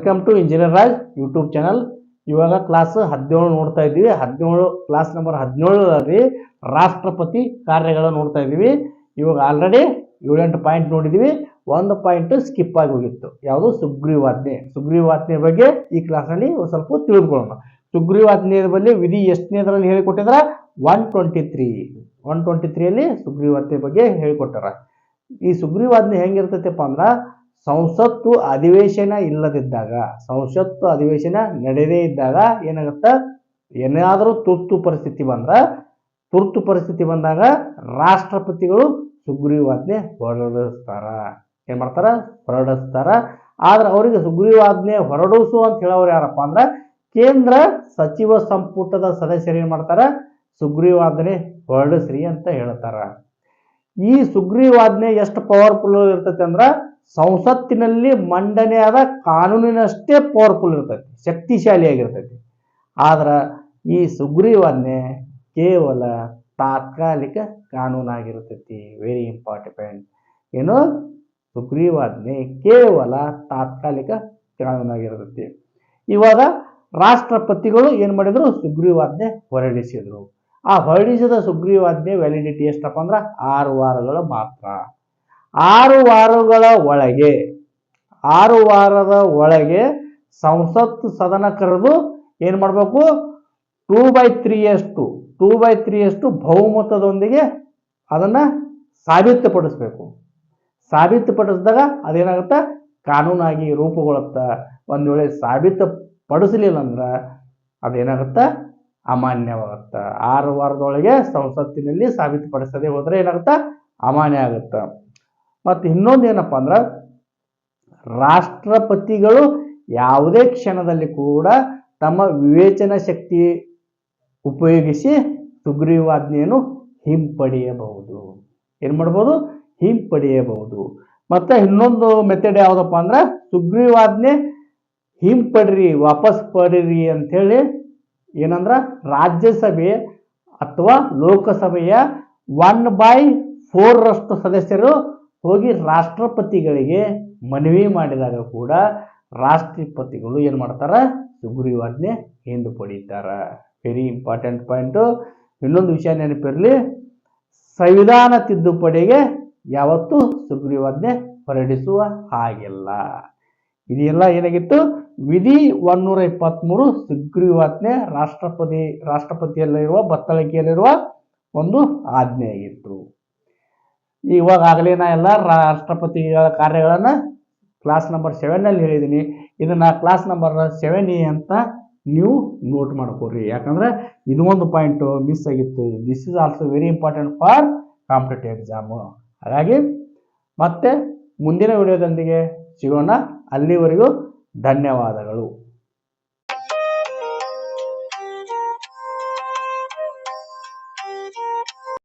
Welcome to engineer Raj YouTube channel ಇವಾಗ class ಹದಿನೇಳು ನೋಡ್ತಾ ಇದ್ದೀವಿ. ಹದಿನೇಳು ಕ್ಲಾಸ್ ನಂಬರ್ ಹದಿನೇಳರಲ್ಲಿ ರಾಷ್ಟ್ರಪತಿ ಕಾರ್ಯಗಳ ನೋಡ್ತಾ ಇದ್ದೀವಿ. ಇವಾಗ ಆಲ್ರೆಡಿ ಏಳೆಂಟು ಪಾಯಿಂಟ್ ನೋಡಿದ್ದೀವಿ. ಒಂದು ಪಾಯಿಂಟ್ ಸ್ಕಿಪ್ ಆಗಿ ಹೋಗಿತ್ತು. ಯಾವುದು? ಸುಗ್ರೀವಾಜ್ಞೆ. ಸುಗ್ರೀವಾಜ್ಞೆ ಬಗ್ಗೆ ಈ ಕ್ಲಾಸ್ನಲ್ಲಿ ಒಂದು ಸ್ವಲ್ಪ ತಿಳಿದುಕೊಳ್ಳೋಣ. ಸುಗ್ರೀವಾಜ್ಞೆಯ ಬಗ್ಗೆ ವಿಧಿ ಎಷ್ಟನೇದರಲ್ಲಿ ಹೇಳಿಕೊಟ್ಟಿದ್ರ? One twenty three one twenty ತ್ರೀಯಲ್ಲಿ ಸುಗ್ರೀವಾಜ್ಞೆ ಬಗ್ಗೆ ಹೇಳಿಕೊಟ್ಟಾರ. ಈ ಸುಗ್ರೀವಾಜ್ಞೆ ಹೆಂಗಿರ್ತೈತಪ್ಪ ಅಂದ್ರ ಸಂಸತ್ತು ಅಧಿವೇಶನ ಇಲ್ಲದಿದ್ದಾಗ, ಸಂಸತ್ತು ಅಧಿವೇಶನ ನಡೆದೇ ಇದ್ದಾಗ ಏನಾಗುತ್ತೆ? ಏನಾದರೂ ತುರ್ತು ಪರಿಸ್ಥಿತಿ ಬಂದ್ರೆ, ತುರ್ತು ಪರಿಸ್ಥಿತಿ ಬಂದಾಗ ರಾಷ್ಟ್ರಪತಿಗಳು ಸುಗ್ರೀವಾಜ್ಞೆ ಹೊರಡಿಸ್ತಾರ. ಏನು ಮಾಡ್ತಾರ? ಹೊರಡಿಸ್ತಾರ. ಆದ್ರೆ ಅವರಿಗೆ ಸುಗ್ರೀವಾಜ್ಞೆ ಹೊರಡಿಸು ಅಂತ ಹೇಳೋರು ಯಾರಪ್ಪ ಅಂದ್ರೆ, ಕೇಂದ್ರ ಸಚಿವ ಸಂಪುಟದ ಸದಸ್ಯರು ಏನು ಮಾಡ್ತಾರೆ? ಸುಗ್ರೀವಾಜ್ಞೆ ಹೊರಡಿಸ್ರಿ ಅಂತ ಹೇಳ್ತಾರ. ಈ ಸುಗ್ರೀವಾಜ್ಞೆ ಎಷ್ಟು ಪವರ್ಫುಲ್ ಇರ್ತೈತೆ ಅಂದ್ರ ಸಂಸತ್ತಿನಲ್ಲಿ ಮಂಡನೆಯಾದ ಕಾನೂನಿನಷ್ಟೇ ಪವರ್ಫುಲ್ ಇರ್ತೈತಿ, ಶಕ್ತಿಶಾಲಿಯಾಗಿರ್ತೈತಿ. ಆದ್ರೆ ಈ ಸುಗ್ರೀವಾಜ್ಞೆ ಕೇವಲ ತಾತ್ಕಾಲಿಕ ಕಾನೂನಾಗಿರ್ತೈತಿ. ವೆರಿ ಇಂಪಾರ್ಟೆಂಟ್ ಏನು ಸುಗ್ರೀವಾಜ್ಞೆ ಕೇವಲ ತಾತ್ಕಾಲಿಕ ಕಾನೂನಾಗಿರ್ತೈತಿ. ಇವಾಗ ರಾಷ್ಟ್ರಪತಿಗಳು ಏನು ಮಾಡಿದ್ರು? ಸುಗ್ರೀವಾಜ್ಞೆ ಹೊರಡಿಸಿದ್ರು. ಆ ಹೊರಡಿಸಿದ ಸುಗ್ರೀವಾಜ್ಞೆ ವ್ಯಾಲಿಡಿಟಿ ಎಷ್ಟಪ್ಪ ಅಂದ್ರೆ? ಆರು ವಾರಗಳು ಮಾತ್ರ. ಆರು ವಾರಗಳ ಒಳಗೆ, ಆರು ವಾರದ ಒಳಗೆ ಸಂಸತ್ತು ಸದನ ಕರೆದು ಏನು ಮಾಡಬೇಕು? ಟೂ ಬೈ ತ್ರೀಯಷ್ಟು ಟೂ ಬೈ ತ್ರೀಯಷ್ಟು ಬಹುಮತದೊಂದಿಗೆ ಅದನ್ನು ಸಾಬೀತುಪಡಿಸ್ಬೇಕು. ಸಾಬೀತುಪಡಿಸಿದಾಗ ಅದೇನಾಗುತ್ತೆ? ಕಾನೂನಾಗಿ ರೂಪುಗೊಳ್ಳುತ್ತೆ. ಒಂದು ವೇಳೆ ಸಾಬೀತುಪಡಿಸಲಿಲ್ಲ ಅಂದ್ರೆ ಅದೇನಾಗುತ್ತೆ? ಅಮಾನ್ಯವಾಗುತ್ತೆ. ಆರು ವಾರದೊಳಗೆ ಸಂಸತ್ತಿನಲ್ಲಿ ಸಾಬೀತುಪಡಿಸದೆ ಹೋದರೆ ಏನಾಗುತ್ತೆ? ಅಮಾನ್ಯ ಆಗುತ್ತೆ. ಮತ್ತು ಇನ್ನೊಂದು ಏನಪ್ಪ ಅಂದ್ರೆ ರಾಷ್ಟ್ರಪತಿಗಳು ಯಾವುದೇ ಕ್ಷಣದಲ್ಲಿ ಕೂಡ ತಮ್ಮ ವಿವೇಚನಾ ಶಕ್ತಿ ಉಪಯೋಗಿಸಿ ಸುಗ್ರೀವಾಜ್ಞೆಯನ್ನು ಹಿಂಪಡೆಯಬಹುದು. ಏನು ಮಾಡ್ಬೋದು? ಹಿಂಪಡೆಯಬಹುದು. ಮತ್ತು ಇನ್ನೊಂದು ಮೆಥಡ್ ಯಾವುದಪ್ಪ ಅಂದ್ರೆ ಸುಗ್ರೀವಾಜ್ಞೆ ಹಿಂಪಡ್ರಿ, ವಾಪಸ್ ಪಡೀರಿ ಅಂಥೇಳಿ ಏನಂದ್ರೆ ರಾಜ್ಯಸಭೆ ಅಥವಾ ಲೋಕಸಭೆಯ ಒನ್ ಬೈ ಫೋರ್ರಷ್ಟು ಸದಸ್ಯರು ಹೋಗಿ ರಾಷ್ಟ್ರಪತಿಗಳಿಗೆ ಮನವಿ ಮಾಡಿದಾಗ ಕೂಡ ರಾಷ್ಟ್ರಪತಿಗಳು ಏನು ಮಾಡ್ತಾರೆ? ಸುಗ್ರೀವಾಜ್ಞೆ ಹಿಂದೆ ಪಡೀತಾರ. ವೆರಿ ಇಂಪಾರ್ಟೆಂಟ್ ಪಾಯಿಂಟು ಇನ್ನೊಂದು ವಿಷಯ ನೆನಪಿರಲಿ ಸಂವಿಧಾನ ತಿದ್ದುಪಡಿಗೆ ಯಾವತ್ತೂ ಸುಗ್ರೀವಾಜ್ಞೆ ಹೊರಡಿಸುವ ಹಾಗಿಲ್ಲ. ಇದೆಲ್ಲ ಏನಾಗಿತ್ತು? ವಿಧಿ ಒನ್ನೂರ ಇಪ್ಪತ್ತ್ಮೂರು ಸುಗ್ರೀವಾಜ್ಞೆ ರಾಷ್ಟ್ರಪತಿ, ರಾಷ್ಟ್ರಪತಿಯಲ್ಲಿರುವ ಬತ್ತಳಿಕೆಯಲ್ಲಿರುವ ಒಂದು ಆಜ್ಞೆ ಆಗಿತ್ತು ಇವಾಗ ಆಗಲೇ ನಾ ಎಲ್ಲ ರಾಷ್ಟ್ರಪತಿಗಳ ಕಾರ್ಯಗಳನ್ನು ಕ್ಲಾಸ್ ನಂಬರ್ ಸೆವೆನ್ನಲ್ಲಿ ಹೇಳಿದ್ದೀನಿ ಇದನ್ನು ಕ್ಲಾಸ್ ನಂಬರ್ ಸೆವೆನ್ ಎ ಅಂತ ನೀವು ನೋಟ್ ಮಾಡ್ಕೊಡ್ರಿ ಯಾಕಂದ್ರೆ ಇದು ಒಂದು ಪಾಯಿಂಟು ಮಿಸ್ ಆಗಿತ್ತು. This is also very important for competitive exam ಹಾಗಾಗಿ ಮತ್ತೆ ಮುಂದಿನ ವಿಡಿಯೋದೊಂದಿಗೆ ಸಿಗೋಣ. ಅಲ್ಲಿವರೆಗೂ ಧನ್ಯವಾದಗಳು.